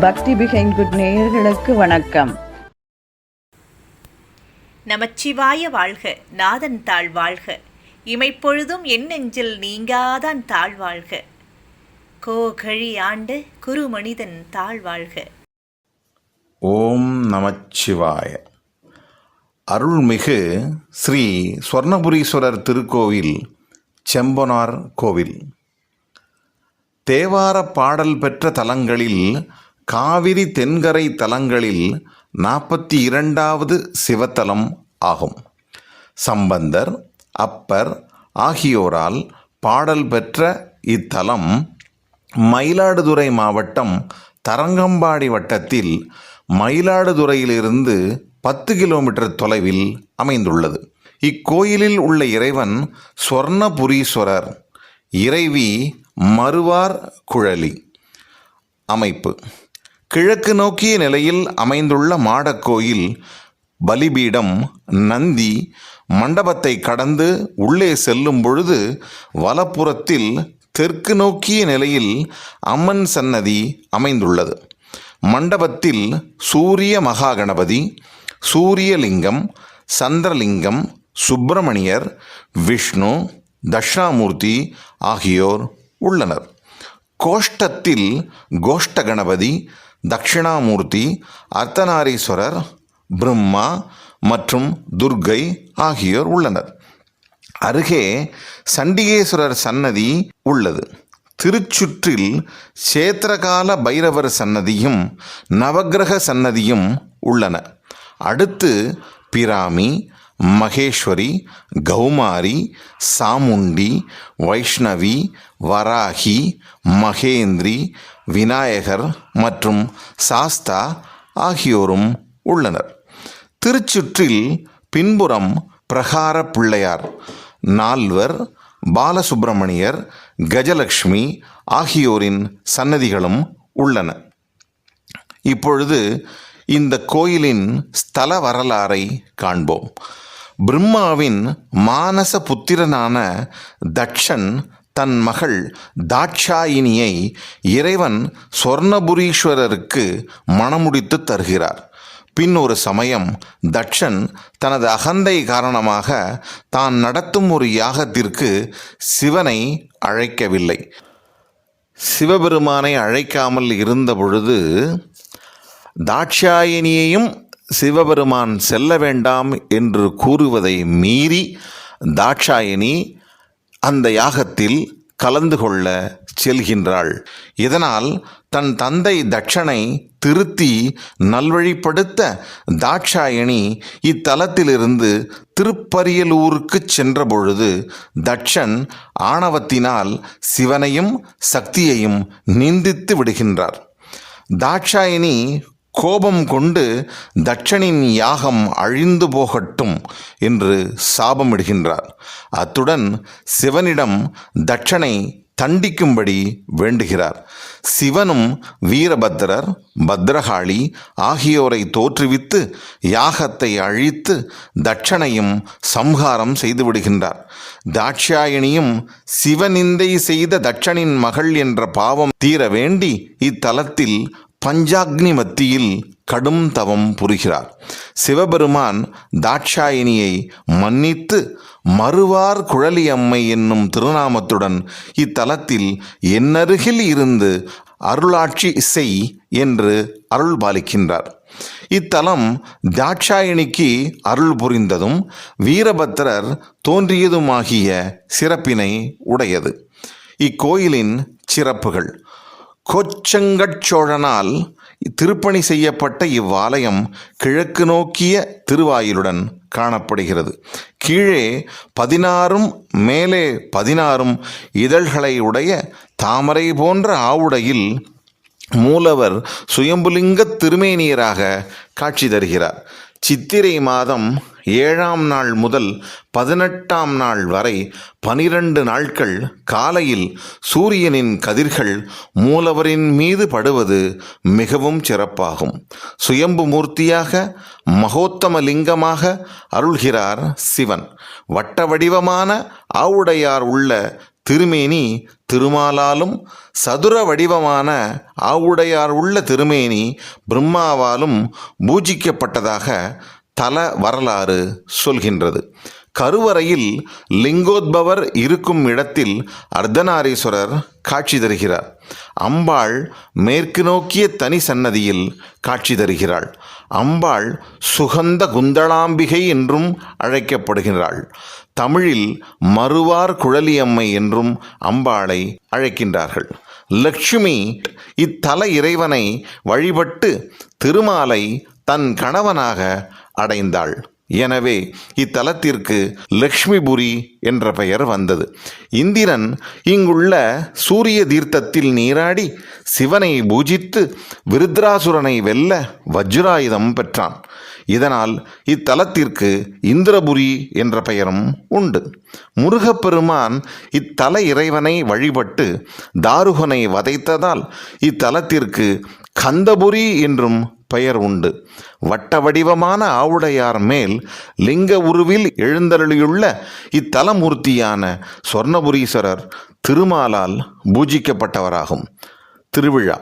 பக்தி பிகைன் குட் நேயர்களுக்கு வணக்கம். நமச்சிவாய வாழ்க நாதன் தாழ் வாழ்க. இமைப்பொழுதும் என் நெஞ்சில் நீங்காதான் தாழ் வாழ்க. கோகழி ஆண்டு குருமனிதன் தாழ் வாழ்க. ஓம் நமச்சிவாய. அருள்மிகு ஸ்ரீ ஸ்வர்ணபுரீஸ்வரர் திருக்கோவில் செம்பனார் கோவில். தேவார பாடல் பெற்ற தலங்களில் காவிரி தென்கரை தலங்களில் நாற்பத்தி இரண்டாவது சிவத்தலம் ஆகும். சம்பந்தர் அப்பர் ஆகியோரால் பாடல் பெற்ற இத்தலம் மயிலாடுதுறை மாவட்டம் தரங்கம்பாடி வட்டத்தில் மயிலாடுதுறையிலிருந்து பத்து கிலோமீட்டர் தொலைவில் அமைந்துள்ளது. இக்கோயிலில் உள்ள இறைவன் சொர்ணபுரீஸ்வரர் இறைவி மறுவார் குழலி. அமைப்பு. கிழக்கு நோக்கிய நிலையில் அமைந்துள்ள மாடக்கோயில் பலிபீடம் நந்தி மண்டபத்தை கடந்து உள்ளே செல்லும் பொழுது வலப்புறத்தில் தெற்கு நோக்கிய நிலையில் அம்மன் சன்னதி அமைந்துள்ளது. மண்டபத்தில் சூரிய மகாகணபதி சூரியலிங்கம் சந்திரலிங்கம் சுப்பிரமணியர் விஷ்ணு தட்சிணாமூர்த்தி ஆகியோர் உள்ளனர். கோஷ்டத்தில் கோஷ்ட கணபதி தட்சிணாமூர்த்தி அர்த்தநாரீஸ்வரர் பிரம்மா மற்றும் துர்கை ஆகியோர் உள்ளனர். அருகே சண்டிகேஸ்வரர் சன்னதி உள்ளது. திருச்சுற்றில் சேத்திரகால பைரவர் சன்னதியும் நவக்கிரக சன்னதியும் உள்ளன. அடுத்து பிராமி மகேஸ்வரி கௌமாரி சாமுண்டி வைஷ்ணவி வராகி மகேந்திரி விநாயகர் மற்றும் சாஸ்தா ஆகியோரும் உள்ளனர். திருச்சுற்றில் பின்புறம் பிரகார பிள்ளையார் நால்வர் பாலசுப்பிரமணியர் கஜலக்ஷ்மி ஆகியோரின் சன்னதிகளும் உள்ளன. இப்பொழுது இந்த கோயிலின் ஸ்தல வரலாறை காண்போம். பிரம்மாவின் மானச புத்திரனான தட்சன் தன் மகள் தாட்சாயினியை இறைவன் சொர்ணபுரீஸ்வரருக்கு மணமுடித்து தருகிறார். பின் ஒரு சமயம் தட்சன் தனது அகந்தை காரணமாக தான் நடத்தும் ஒரு யாகத்திற்கு சிவனை அழைக்கவில்லை. சிவபெருமானை அழைக்காமல் இருந்த பொழுது தாட்சாயினியையும் சிவபெருமான் செல்ல வேண்டாம் என்று கூறுவதை மீறி தாட்சாயினி அந்த யாகத்தில் கலந்து கொள்ள செல்கின்றாள். இதனால் தன் தந்தை தட்சனை திருத்தி நல்வழிப்படுத்த தாட்சாயணி இத்தலத்திலிருந்து திருப்பரியலூருக்கு சென்றபொழுது தட்சன் ஆணவத்தினால் சிவனையும் சக்தியையும் நிந்தித்து விடுகின்றார். தாட்சாயணி கோபம் கொண்டு தட்சனின் யாகம் அழிந்து போகட்டும் என்று சாபமிடுகின்றார். அத்துடன் சிவனிடம் தட்சனை தண்டிக்கும்படி வேண்டுகிறார். சிவனும் வீரபத்திரர் பத்ரகாளி ஆகியோரை தோற்றுவித்து யாகத்தை அழித்து தட்சணையும் சம்ஹாரம் செய்துவிடுகின்றார். தாட்சாயணியும் சிவநிந்தை செய்த தட்சனின் மகள் என்ற பாவம் தீர வேண்டி இத்தலத்தில் பஞ்சாக்னி மத்தியில் கடும் தவம் புரிகிறார். சிவபெருமான் தாட்சாயினியை மன்னித்து மறுவார் குழலியம்மை என்னும் திருநாமத்துடன் இத்தலத்தில் என்னருகில் இருந்து அருளாட்சி செய் என்று அருள் பாலிக்கின்றார். இத்தலம் தாட்சாயணிக்கு அருள் புரிந்ததும் வீரபத்திரர் தோன்றியதுமாகிய சிறப்பினை உடையது. இக்கோயிலின் சிறப்புகள் கொச்சங்கச்சோழனால் திருப்பணி செய்யப்பட்ட இவ்வாலயம் கிழக்கு நோக்கிய திருவாயிலுடன் காணப்படுகிறது. கீழே பதினாறும் மேலே பதினாறும் இதழ்களை உடைய தாமரை போன்ற ஆவுடையில் மூலவர் சுயம்புலிங்க திருமேனியராக காட்சி தருகிறார். சித்திரை மாதம் ஏழாம் நாள் முதல் பதினெட்டாம் நாள் வரை பனிரண்டு நாட்கள் காலையில் சூரியனின் கதிர்கள் மூலவரின் மீது படுவது மிகவும் சிறப்பாகும். சுயம்பு மூர்த்தியாக மகோத்தம லிங்கமாக அருள்கிறார் சிவன். வட்ட வடிவமான ஆவுடையார் உள்ள திருமேனி திருமாலாலும் சதுர வடிவமான ஆவுடையார் உள்ள திருமேனி பிரம்மாவாலும் பூஜிக்கப்பட்டதாக தல வரலாறு சொல்கின்றது. கருவறையில் லிங்கோத்பவர் இருக்கும் இடத்தில் அர்த்தநாரீஸ்வரர் காட்சி தருகிறார். அம்பாள் மேற்கு நோக்கிய தனி சன்னதியில் காட்சி தருகிறாள். அம்பாள் சுகந்த குந்தளாம்பிகை என்றும் அழைக்கப்படுகிறாள் தமிழில் மறுவார் குழலியம்மை என்றும் அம்பாளை அழைக்கின்றார்கள். லக்ஷ்மி இத்தல இறைவனை வழிபட்டு திருமாலை தன் கணவனாக அடைந்தாள். எனவே இத்தலத்திற்கு லக்ஷ்மிபுரி என்ற பெயர் வந்தது. இந்திரன் இங்குள்ள சூரிய தீர்த்தத்தில் நீராடி சிவனை பூஜித்து விருத்ராசுரனை வெல்ல வஜ்ராயுதம் பெற்றான். இதனால் இத்தலத்திற்கு இந்திரபுரி என்ற பெயரும் உண்டு. முருகப்பெருமான் இத்தல இறைவனை வழிபட்டு தாருகனை வதைத்ததால் இத்தலத்திற்கு கந்தபுரி என்றும் பெயர் உண்டு. வட்ட வடிவமான ஆவுடையார் மேல் லிங்க உருவில் எழுந்தருளியுள்ள இத்தலமூர்த்தியான சொர்ணபுரீஸ்வரர் திருமாலால் பூஜிக்கப்பட்டவராகும். திருவிழா.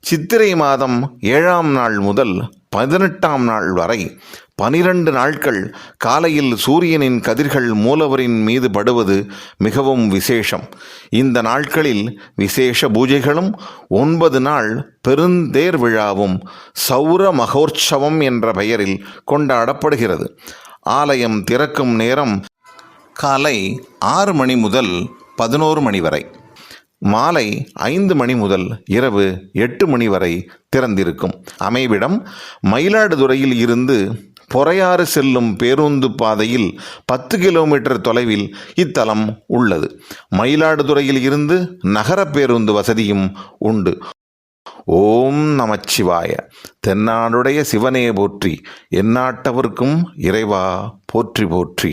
சித்திரை மாதம் ஏழாம் நாள் முதல் பதினெட்டாம் நாள் வரை பனிரண்டு நாட்கள் காலையில் சூரியனின் கதிர்கள் மூலவரின் மீது படுவது மிகவும் விசேஷம். இந்த நாட்களில் விசேஷ பூஜைகளும் ஒன்பது நாள் பெருந்தேர் விழாவும் சௌர மகோற்சவம் என்ற பெயரில் கொண்டாடப்படுகிறது. ஆலயம் திறக்கும் நேரம் காலை ஆறு மணி முதல் பதினோரு மணி வரை. மாலை ஐந்து மணி முதல் இரவு எட்டு மணி வரை திறந்திருக்கும். அமைவிடம் மயிலாடுதுறையில் இருந்து பொறையாறு செல்லும் பேருந்து பாதையில் பத்து கிலோமீட்டர் தொலைவில் இத்தலம் உள்ளது. மயிலாடுதுறையில் இருந்து நகர பேருந்து வசதியும் உண்டு. ஓம் நமச்சிவாய. தென்னாடுடைய சிவனே போற்றி எந்நாட்டவர்க்கும் இறைவா போற்றி போற்றி.